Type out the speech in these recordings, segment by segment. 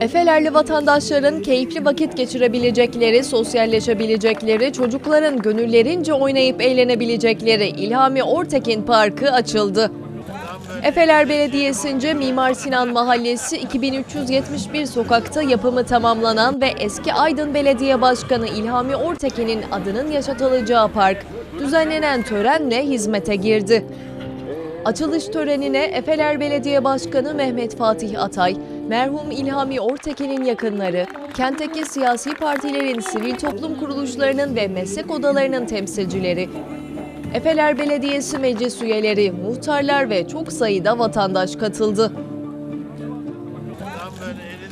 Efelerli vatandaşların keyifli vakit geçirebilecekleri, sosyalleşebilecekleri, çocukların gönüllerince oynayıp eğlenebilecekleri İlhami Ortekin Parkı açıldı. Efeler Belediyesi'nce Mimar Sinan Mahallesi 2371 sokakta yapımı tamamlanan ve eski Aydın Belediye Başkanı İlhami Ortekin'in adının yaşatılacağı park düzenlenen törenle hizmete girdi. Açılış törenine Efeler Belediye Başkanı Mehmet Fatih Atay, merhum İlhami Ortekin'in yakınları, kentteki siyasi partilerin, sivil toplum kuruluşlarının ve meslek odalarının temsilcileri, Efeler Belediyesi meclis üyeleri, muhtarlar ve çok sayıda vatandaş katıldı.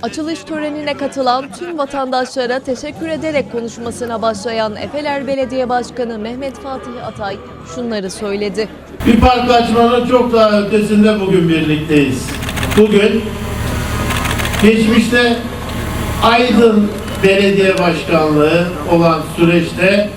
Açılış törenine katılan tüm vatandaşlara teşekkür ederek konuşmasına başlayan Efeler Belediye Başkanı Mehmet Fatih Atay şunları söyledi. Bir park açmanın çok daha ötesinde bugün birlikteyiz. Bugün geçmişte Aydın Belediye Başkanlığı olan süreçte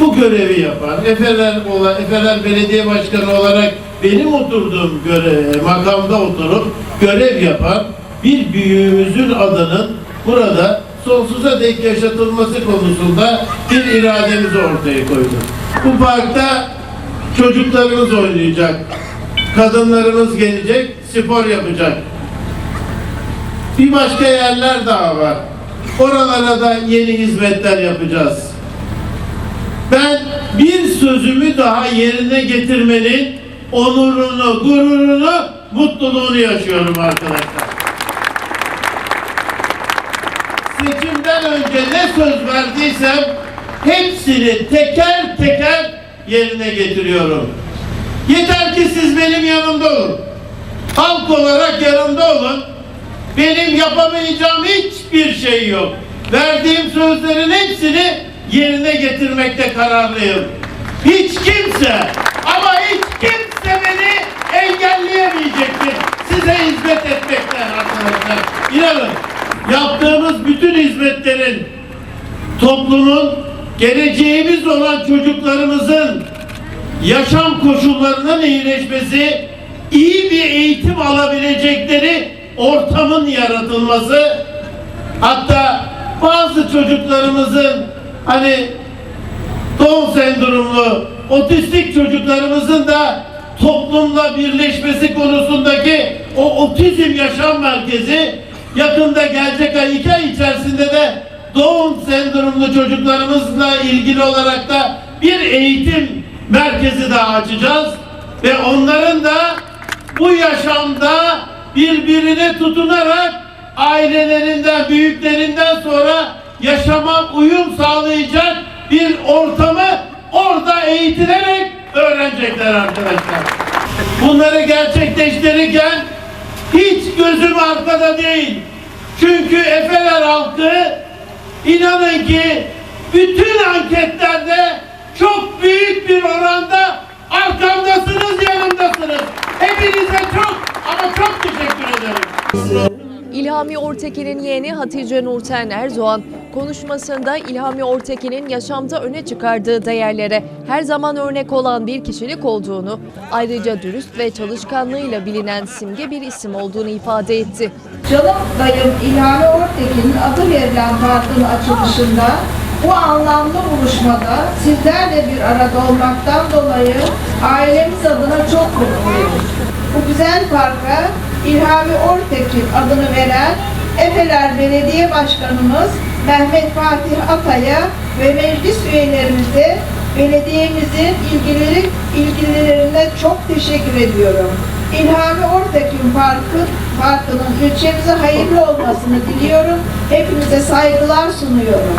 bu görevi yapan, Efeler, olan, Efeler Belediye Başkanı olarak benim oturduğum göre, makamda oturup görev yapan bir büyüğümüzün adının burada sonsuza dek yaşatılması konusunda bir irademizi ortaya koyduk. Bu parkta çocuklarımız oynayacak, kadınlarımız gelecek, spor yapacak. Bir başka yerler daha var. Oralara da yeni hizmetler yapacağız. Ben bir sözümü daha yerine getirmenin onurunu, gururunu, mutluluğunu yaşıyorum arkadaşlar. Seçimden önce ne söz verdiysem hepsini teker teker yerine getiriyorum. Yeter ki siz benim yanımda olun. Halk olarak yanımda olun. Benim yapamayacağım hiçbir şey yok. Verdiğim sözlerin hepsini yerine getirmekte kararlıyım. Hiç kimse ama hiç kimse beni engelleyemeyecektir. Size hizmet etmekten arkadaşlar. İnanın yaptığımız bütün hizmetlerin toplumun geleceğimiz olan çocuklarımızın yaşam koşullarının iyileşmesi, iyi bir eğitim alabilecekleri ortamın yaratılması, hatta bazı çocuklarımızın hani Down sendromlu, otistik çocuklarımızın da toplumla birleşmesi konusundaki o otizm yaşam merkezi yakında gelecek ay iki ay içerisinde de Down sendromlu çocuklarımızla ilgili olarak da bir eğitim merkezi daha açacağız. Ve onların da bu yaşamda birbirine tutunarak ailelerinden, büyüklerinden sonra yaşama uyum sağlayacak bir ortamı orada eğitilerek öğrenecekler arkadaşlar. Bunları gerçekleştirirken hiç gözüm arkada değil. Çünkü Efeler halkı inanın ki bütün anketlerde çok büyük bir oranda arkamdasınız, yanımdasınız. Hepinize çok ama çok teşekkür ederim. İlhami Ortekin'in yeğeni Hatice Nurten Erdoğan konuşmasında İlhami Ortekin'in yaşamda öne çıkardığı değerlere her zaman örnek olan bir kişilik olduğunu, ayrıca dürüst ve çalışkanlığıyla bilinen simge bir isim olduğunu ifade etti. Canım dayım İlhami Ortekin'in adı verilen parkın açılışında bu anlamlı buluşmada sizlerle bir arada olmaktan dolayı ailemiz adına çok mutluyum. Bu güzel parka İlhami Ortekin adını veren Efeler Belediye Başkanımız Mehmet Fatih Atay'a ve meclis üyelerimize belediyemizin ilgileri, ilgililerine çok teşekkür ediyorum. İlhami Ortekin Parkı, Parkı'nın ülkemize hayırlı olmasını diliyorum. Hepinize saygılar sunuyorum.